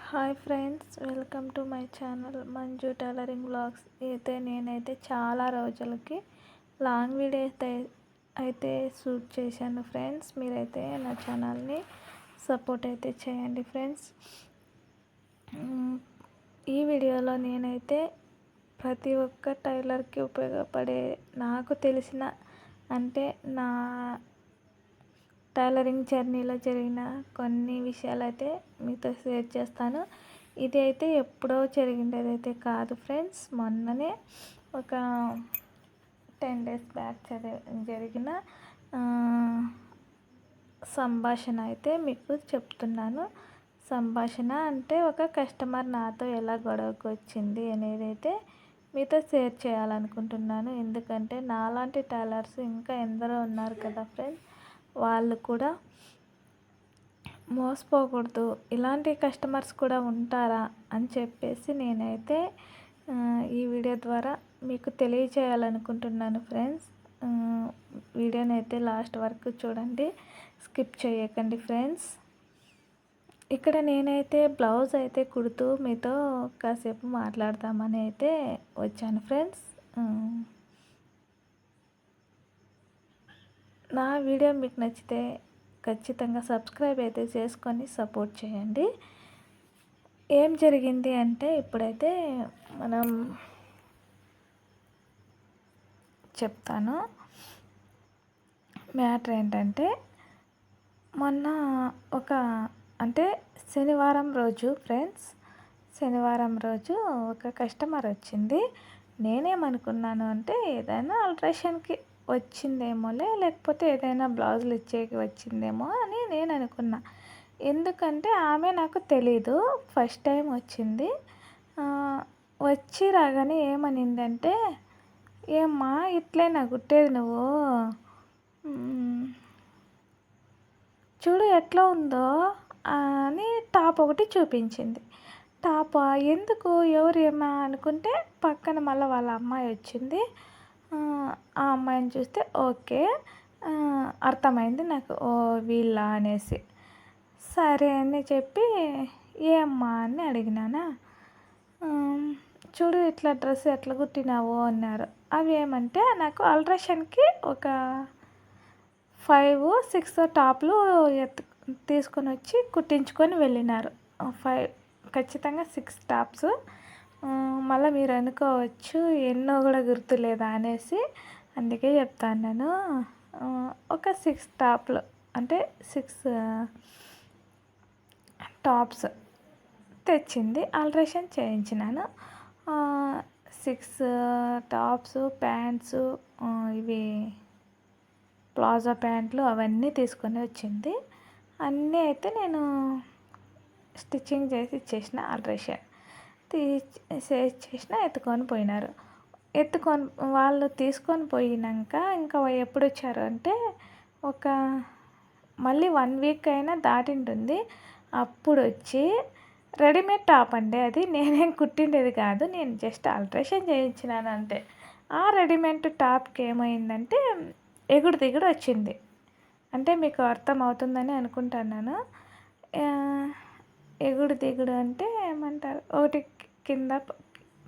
Hi friends welcome to my channel Manju tailoring blogs అయితే నేనైతే చాలా రోజులకి లాంగ్ వీడియో అయితే అయితే షూట్ చేశాను ఫ్రెండ్స్. మీరైతే నా ఛానల్ని సపోర్ట్ అయితే చేయండి ఫ్రెండ్స్. ఈ వీడియోలో నేనైతే ప్రతి ఒక్క టైలర్కి ఉపయోగపడే నాకు తెలిసిన అంటే నా టైలరింగ్ జర్నీలో జరిగిన కొన్ని విషయాలు అయితే మీతో షేర్ చేస్తాను. ఇది అయితే ఎప్పుడో జరిగిండేది అయితే కాదు ఫ్రెండ్స్. మొన్ననే ఒక టెన్ డేస్ బ్యాక్ జరిగిన సంభాషణ అయితే మీకు చెప్తున్నాను. సంభాషణ అంటే ఒక కస్టమర్ నాతో ఎలా గొడవకు వచ్చింది అనేది అయితే మీతో షేర్ చేయాలనుకుంటున్నాను. ఎందుకంటే నాలాంటి టైలర్స్ ఇంకా ఎందరో ఉన్నారు కదా ఫ్రెండ్స్. వాళ్ళు కూడా మోసపోకూడదు. ఇలాంటి కస్టమర్స్ కూడా ఉంటారా అని చెప్పేసి నేనైతే ఈ వీడియో ద్వారా మీకు తెలియచేయాలనుకుంటున్నాను ఫ్రెండ్స్. వీడియోని అయితే లాస్ట్ వరకు చూడండి. స్కిప్ చేయకండి ఫ్రెండ్స్. ఇక్కడ నేనైతే బ్లౌజ్ అయితే కుడుతూ మీతో కాసేపు మాట్లాడదామని అయితే వచ్చాను ఫ్రెండ్స్. నా వీడియో మీకు నచ్చితే ఖచ్చితంగా సబ్స్క్రైబ్ అయితే చేసుకొని సపోర్ట్ చేయండి. ఏం జరిగింది అంటే ఇప్పుడైతే మనం చెప్తాను. మ్యాటర్ ఏంటంటే మొన్న ఒక అంటే శనివారం రోజు ఫ్రెండ్స్ శనివారం రోజు ఒక కస్టమర్ వచ్చింది. నేనేమనుకున్నాను అంటే ఏదైనా ఆల్ట్రేషన్కి వచ్చిందేమోలే లేకపోతే ఏదైనా బ్లౌజులు ఇచ్చేకి వచ్చిందేమో అని నేను అనుకున్నా. ఎందుకంటే ఆమె నాకు తెలీదు ఫస్ట్ టైం వచ్చింది. వచ్చి రాగానే ఏమనిందంటే ఏమ్మా ఇట్లేనా కుట్టేది నువ్వు? చూడు ఎట్లా ఉందో అని టాప్ ఒకటి చూపించింది. టాప్? ఎందుకు? ఎవరు ఏమా అనుకుంటే పక్కన మళ్ళీ వాళ్ళ అమ్మాయి వచ్చింది. ఆ అమ్మాయిని చూస్తే ఓకే అర్థమైంది నాకు. ఓ వీళ్ళ అనేసి. సరే అని చెప్పి ఏ అమ్మా అని అడిగినానా. చూడు ఇట్లా డ్రెస్ ఎట్లా కుట్టినావు అన్నారు. అవి ఏమంటే నాకు ఆల్ట్రేషన్కి ఒక ఫైవ్ సిక్స్ టాప్లు ఎత్తు తీసుకొని వచ్చి కుట్టించుకొని వెళ్ళినారు. ఫైవ్ ఖచ్చితంగా సిక్స్ టాప్స్. మళ్ళీ మీరు అనుకోవచ్చు ఎన్నో కూడా గుర్తులేదా అనేసి అందుకే చెప్తాను నేను ఒక సిక్స్ టాప్లు అంటే సిక్స్ టాప్స్ తెచ్చింది ఆల్ట్రేషన్ చేయించినాను. సిక్స్ టాప్స్ ప్యాంట్స్ ఇవి ప్లాజో ప్యాంట్లు అవన్నీ తీసుకొని వచ్చింది. అన్నీ అయితే నేను స్టిచ్చింగ్ చేసి ఇచ్చేసిన ఆల్ట్రేషన్ చేసిన ఎత్తుకొని పోయినారు. ఎత్తుకొని వాళ్ళు తీసుకొని పోయినాక ఇంకా ఎప్పుడు వచ్చారు అంటే ఒక మళ్ళీ వన్ వీక్ అయినా దాటింటుంది. అప్పుడు వచ్చి రెడీమేడ్ టాప్ అండి అది. నేనేం కుట్టిండేది కాదు. నేను జస్ట్ ఆల్ట్రేషన్ చేయించినాను అంతే ఆ రెడీమేడ్ టాప్కి ఏమైందంటే ఎగుడు దిగుడు వచ్చింది అంటే మీకు అర్థం అవుతుందని అనుకుంటున్నాను ఎగుడు దిగుడు అంటే ఏమంటారు? ఒకటి కింద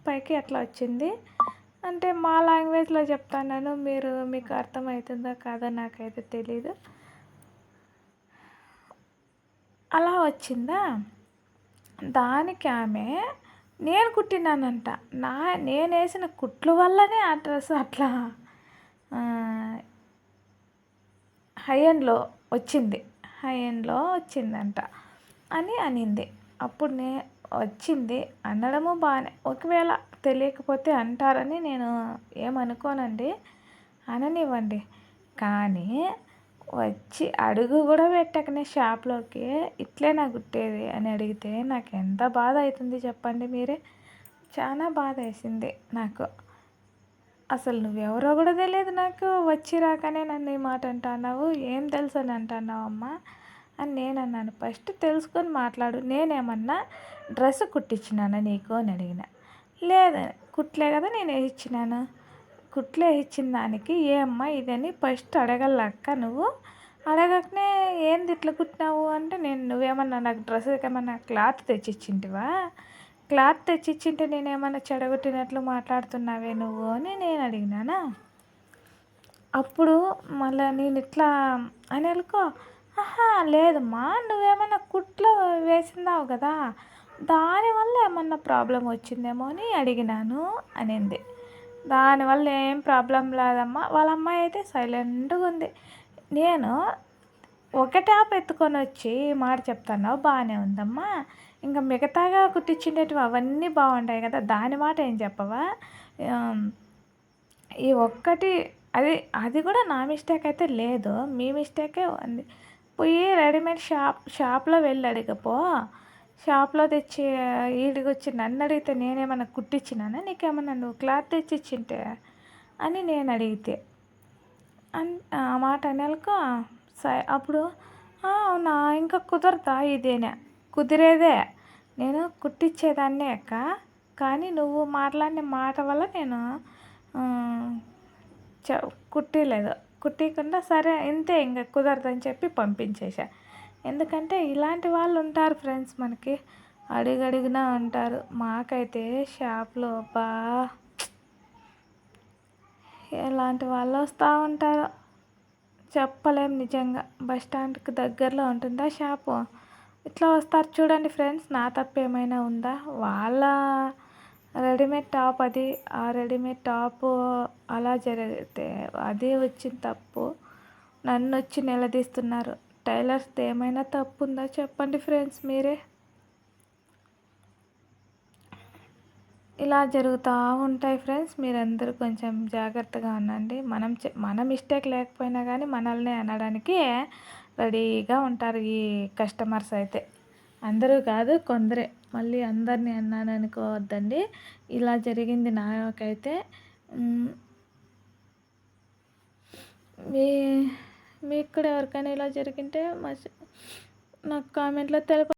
పైకి అట్లా వచ్చింది. అంటే మా లాంగ్వేజ్లో చెప్తాను మీరు మీకు అర్థమవుతుందో కాదో నాకైతే తెలీదు. అలా వచ్చిందా? దానికి ఆమె నేను కుట్టినానంట. నా నేను వేసిన కుట్లు వల్లనే ఆ డ్రెస్ అట్లా హై ఎండ్లో వచ్చింది. హై ఎండ్లో వచ్చిందంట. అని అనింది. అప్పుడు నే వచ్చింది. అనడము బాగానే ఒకవేళ తెలియకపోతే అంటారని నేను ఏమనుకోనండి. అననివ్వండి. కానీ వచ్చి అడుగు కూడా పెట్టకనే షాప్లోకి ఇట్లే నాకు కుట్టేది అని అడిగితే నాకు ఎంత బాధ అవుతుంది చెప్పండి మీరే. చాలా బాధ వేసింది నాకు. అసలు నువ్వెవరో కూడా తెలియదు నాకు. వచ్చి రాకనే నన్ను ఈ మాట అంటున్నావు. ఏం తెలుసు అని అంటున్నావు అమ్మ అని నేను అన్నాను ఫస్ట్ తెలుసుకొని మాట్లాడు. నేనేమన్నా డ్రెస్ కుట్టించినానా నీకు అని అడిగిన. లేదు కుట్లే కదా నేను వేయించినాను కుట్లే ఇచ్చిన దానికి ఏ ఇదని ఫస్ట్ అడగలక్క నువ్వు. అడగకనే ఏంది ఇట్లా కుట్టినావు అంటే నేను నువ్వేమన్నా నాకు డ్రెస్ ఏమన్నా క్లాత్ తెచ్చిచ్చింటివా? క్లాత్ తెచ్చిచ్చింటే నేనేమన్నా చెడగొట్టినట్లు మాట్లాడుతున్నావే నువ్వు అని నేను అడిగినానా. అప్పుడు మళ్ళీ నేను ఇట్లా అని అనుకో ఆహా లేదమ్మా. నువ్వేమన్నా కుట్లో వేసిందావు కదా. దానివల్ల ఏమన్నా ప్రాబ్లం వచ్చిందేమో అని అడిగినాను అనింది. దానివల్ల ఏం ప్రాబ్లం లేదమ్మా. వాళ్ళ అమ్మాయి అయితే సైలెంట్గా ఉంది. నేను ఒక ట్యాప్ ఎత్తుకొని వచ్చి మాట చెప్తాను బాగానే ఉందమ్మా. ఇంకా మిగతాగా కుట్టించిండేటివి అవన్నీ బాగుంటాయి కదా. దాని మాట ఏం చెప్పవా? ఈ ఒక్కటి అది అది కూడా నా మిస్టేక్ అయితే లేదు. మీ మిస్టేకే ఉంది. పోయి రెడీమేడ్ షాప్ షాప్లో వెళ్ళి అడిగపో షాప్లో తెచ్చి వీడికి వచ్చి నన్ను అడిగితే నేనేమన్నా కుట్టించినానా నీకేమన్నా నువ్వు క్లాత్ తెచ్చి ఇచ్చింటే అని నేను అడిగితే. అన్ ఆ మాట అనేక స అప్పుడు అవునా ఇంకా కుదరదా ఇదేనే? కుదిరేదే. నేను కుట్టించేదాన్నే అక్క. కానీ నువ్వు మాట్లాడిన మాట వల్ల నేను చ కుట్టలేదు. కుట్టియకుండా సరే ఇంతే ఇంకా కుదరదని చెప్పి పంపించేసా ఎందుకంటే ఇలాంటి వాళ్ళు ఉంటారు ఫ్రెండ్స్ మనకి. అడుగడుగునా ఉంటారు. మాకైతే షాప్లో బా ఎలాంటి వాళ్ళు వస్తూ ఉంటారో చెప్పలేం నిజంగా. బస్ స్టాండ్కి దగ్గరలో ఉంటుందా షాపు? ఇట్లా వస్తారు చూడండి ఫ్రెండ్స్. నా తప్పు ఏమైనా ఉందా? వాళ్ళ రెడీమేడ్ టాప్ అది ఆ రెడీమేడ్ టాప్ అలా జరిగితే అదే వచ్చిన తప్పు. నన్ను వచ్చి నిలదీస్తున్నారు. టైలర్స్ది ఏమైనా తప్పు ఉందా చెప్పండి ఫ్రెండ్స్ మీరే. ఇలా జరుగుతూ ఉంటాయి ఫ్రెండ్స్. మీరందరూ కొంచెం జాగ్రత్తగా ఉండండి. మనం మన మిస్టేక్ లేకపోయినా కానీ మనల్ని అనడానికి రెడీగా ఉంటారు ఈ కస్టమర్స్ అయితే. అందరూ కాదు కొందరే. మళ్ళీ అందరినీ అన్నాను అనుకోవద్దండి. ఇలా జరిగింది నాకైతే. మీ మీకు కూడా ఎవరికైనా ఇలా జరిగింటే నాకు కామెంట్లో తెలుపు